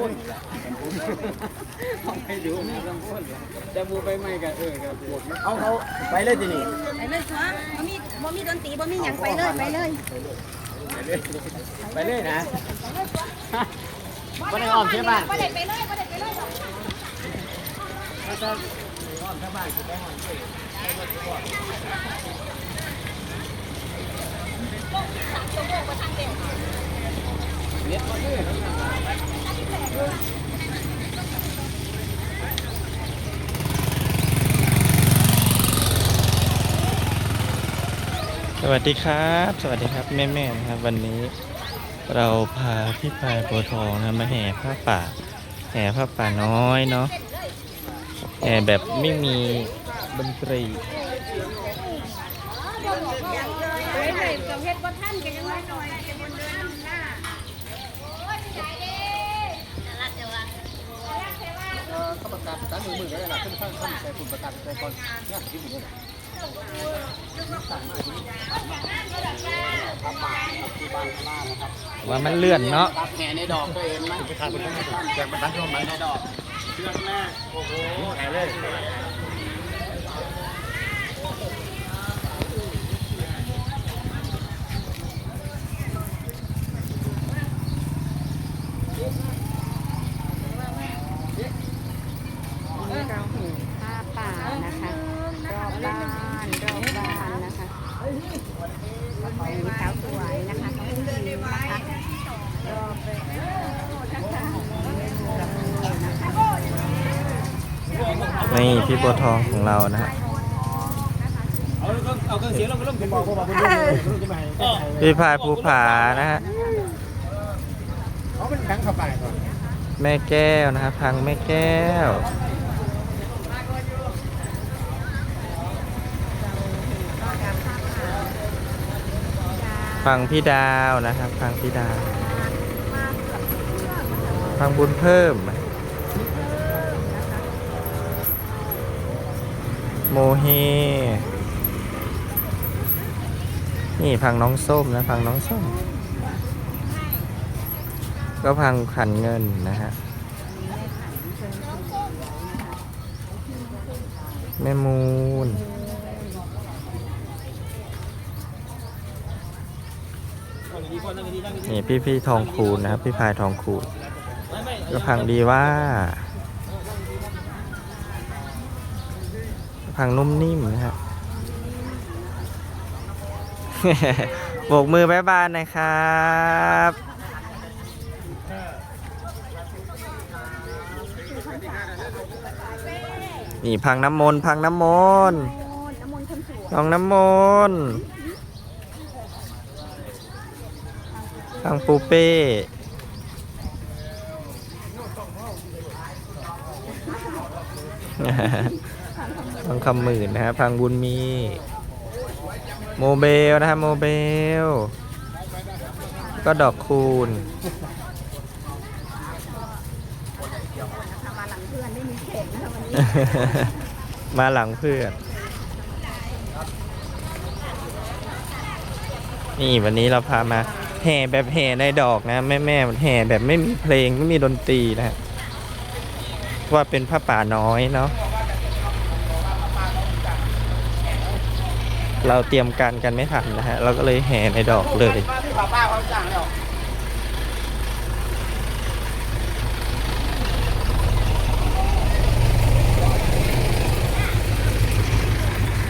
พ่นเขาไปดูมีลำพ่นจะบูไปไม่กันเออกับปวดเอาเขาไปเลยทีนี้ไปเลยชัวบ่มีบ่มีดนตรีบ่มีหยังไปเลยไปเลยไปเลยนะไม่ได้อ้อมใช่ป่ะบ่ได้ไปเลยบ่ได้ไปเลยเน็ตมาเลย สวัสดีครับ สวัสดีครับแม่ๆนะครับ วันนี้เราพาพี่พายโพทองนะมาแห่ผ้าป่า แห่ผ้าป่าน้อยเนาะแห่แบบไม่มีดนตรีปเลยกับเฮ็ดบ่ทันกันยังหน่อยเป็นคนเดินหน้าเขาประกาศสามหมื่นหมื่นได้ละขึ้นข้างข้างใส่คุณประกาศใส่ก่อนเนี่ยที่ผมเนี่ย ว่ามันเลื่อนเนาะตัดแห่ในดอกตัวเองนะไปทานคนนั้นแจกมาตั้งช่วงไหนในดอกเชือกแม่โอ้โหแห่เลยเราเห็นผ้าป่านะคะ รอบบ้านรอบบ้านนะคะ มีสาวสวยนะคะน้องหญิงนะคะรอบไปนี่พี่โพธิ์ทองของเรานะฮะเอาเอาเครื่องเสียงลงไปลงผมบอกผมบอกผมจะไปพี่พายภูผานะฮะเขาเป็นแบงค์เข้าไปก่อนแม่แก้วนะครับพังแม่แก้ว ฟังพี่ดาวนะครับฟังพี่ดาวฟังบุญเพิ่ม โมเฮนี่พังน้องส้มนะพังน้องส้ม ก็พังขันเงินนะฮะแม่มูล นี่พี่พี่ทองคูณนะครับ พี่พายทองคูณก็พังดีว่าพังนุ่มนิ่มนะฮะโบกมือบายบายหนะครับนี่พังน้ำมนต์พังน้ำมนต์น้ำมนต์คนสวยลองน้ำมนต์ พังปูเป้พังคำหมื่นนะครับพังบุญมี โมเบลนะครับโมเบล ก็ดอกคูณมาหลังเพื่อนได้มีแข่งนะคะวันนี้มาหลังเพื่อน นี่วันนี้เราพามา แห่แบบแห่ในดอกนะแม่แม่แห่แบบไม่มีเพลงไม่มีดนตรีนะฮะว่าเป็นผ้าป่าน้อยเนาะเราเตรียมการกันไม่ทันนะฮะ เราก็เลยแห่ในดอกเลย